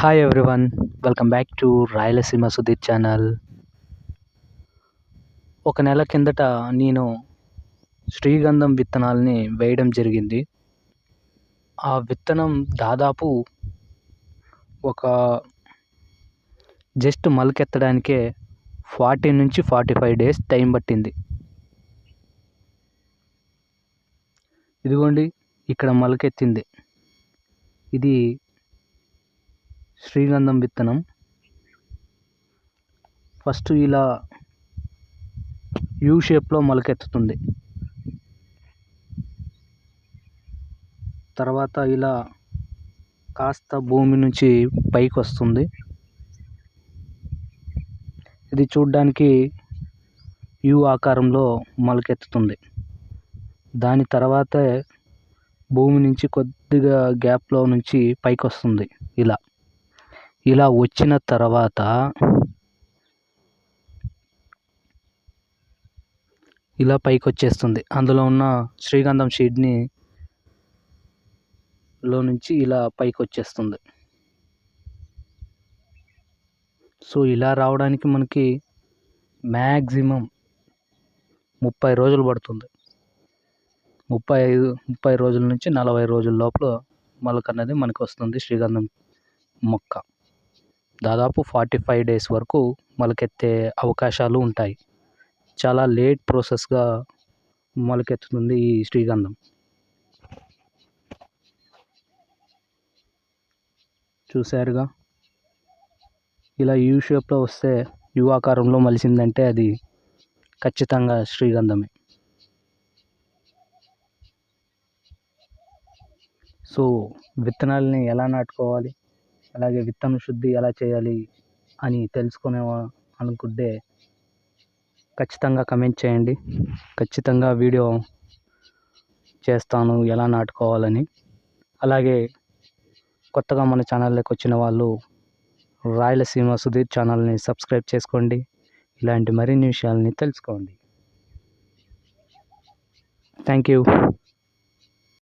Hi everyone welcome back to Rayalaseema Sudheer channel ఒక నెల కిందట నేను శ్రీగంధం విత్తనాలని వేయడం జరిగింది. ఆ విత్తనం దాదాపు ఒక జస్ట్ మొలకెత్తడానికే ఫార్టీ నుంచి ఫార్టీ ఫైవ్ డేస్ టైం పట్టింది. ఇదిగోండి ఇక్కడ మొలకెత్తింది. ఇది శ్రీగంధం విత్తనం. ఫస్ట్ ఇలా యూ షేప్లో మొలకెత్తుతుంది. తర్వాత ఇలా కాస్త భూమి నుంచి పైకి వస్తుంది. ఇది చూడ్డానికి యూ ఆకారంలో మొలకెత్తుతుంది. దాని తర్వాత భూమి నుంచి కొద్దిగా గ్యాప్లో నుంచి పైకి వస్తుంది. ఇలా. ఇలా వచ్చిన తర్వాత ఇలా పైకి వచ్చేస్తుంది అందులో ఉన్న శ్రీగంధం షీడ్ని లో నుంచి ఇలా పైకి వచ్చేస్తుంది సో ఇలా రావడానికి మనకి మ్యాక్సిమం ముప్పై రోజులు పడుతుంది. ముప్పై ఐదు ముప్పై రోజుల నుంచి నలభై రోజుల లోపల మొలక అనేది మనకు వస్తుంది శ్రీగంధం మొక్క. దాదాపు ఫార్టీ ఫైవ్ డేస్ వరకు మొలకెత్తే అవకాశాలు ఉంటాయి. చాలా లేట్ ప్రాసెస్గా మొలకెత్తుతుంది ఈ శ్రీగంధం. చూశారుగా? ఇలా యూ షేప్లో వస్తే యు ఆకారంలో మలిసిందంటే అది ఖచ్చితంగా శ్రీగంధమే. సో విత్తనాలని ఎలా నాటుకోవాలి? అలాగే విత్తన శుద్ధి ఎలా చేయాలి అని తెలుసుకునే అనుకుంటే ఖచ్చితంగా కమెంట్ చేయండి. ఖచ్చితంగా వీడియో చేస్తాను ఎలా నాటుకోవాలని. అలాగే కొత్తగా మన ఛానల్లోకి వచ్చిన వాళ్ళు రాయలసీమ సుధీర్ ఛానల్ని సబ్స్క్రైబ్ చేసుకోండి. ఇలాంటి మరిన్ని విషయాలని తెలుసుకోండి. Thank you